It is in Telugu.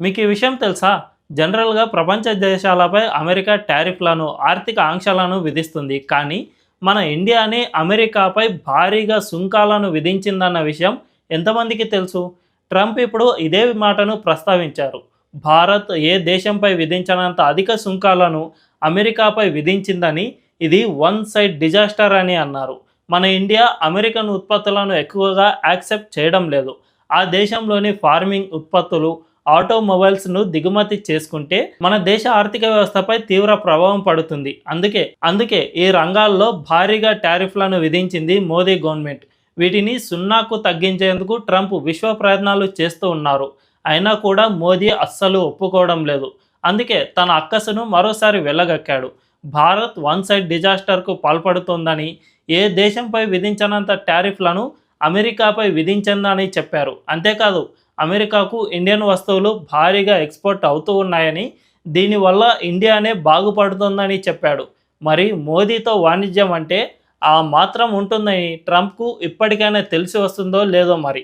మీకు ఈ విషయం తెలుసా? జనరల్గా ప్రపంచ దేశాలపై అమెరికా టారిఫ్లను ఆర్థిక ఆంక్షలను విధిస్తుంది. కానీ మన ఇండియాని అమెరికాపై భారీగా సుంకాలను విధించిందన్న విషయం ఎంతమందికి తెలుసు? ట్రంప్ ఇప్పుడు ఇదే మాటను ప్రస్తావించారు. భారత్ ఏ దేశంపై విధించినంత అధిక సుంకాలను అమెరికాపై విధించిందని ఇది వన్ సైడ్ డిజాస్టర్ అని అన్నారు. మన ఇండియా అమెరికన్ ఉత్పత్తులను ఎక్కువగా యాక్సెప్ట్ చేయడం లేదు. ఆ దేశంలోని ఫార్మింగ్ ఉత్పత్తులు ఆటోమొబైల్స్ను దిగుమతి చేసుకుంటే మన దేశ ఆర్థిక వ్యవస్థపై తీవ్ర ప్రభావం పడుతుంది. అందుకే అందుకే ఈ రంగాల్లో భారీగా టారిఫ్లను విధించింది మోదీ గవర్నమెంట్. వీటిని సున్నాకు తగ్గించేందుకు ట్రంప్ విశ్వ ప్రయత్నాలు చేస్తూ ఉన్నారు. అయినా కూడా మోదీ అస్సలు ఒప్పుకోవడం లేదు. అందుకే తన అక్కసును మరోసారి వెళ్ళగక్కాడు భారత్ వన్ సైడ్ డిజాస్టర్కు పాల్పడుతోందని ఏ దేశంపై విధించనంత టారిఫ్లను అమెరికాపై విధించిందని చెప్పారు. అంతేకాదు అమెరికాకు ఇండియన్ వస్తువులు భారీగా ఎక్స్పోర్ట్ అవుతూ ఉన్నాయని దీనివల్ల ఇండియానే బాగుపడుతుందని చెప్పాడు. మరి మోదీతో వాణిజ్యం అంటే ఆ మాత్రం ఉంటుందని ట్రంప్కు ఇప్పటికైనా తెలిసి వస్తుందో లేదో మరి.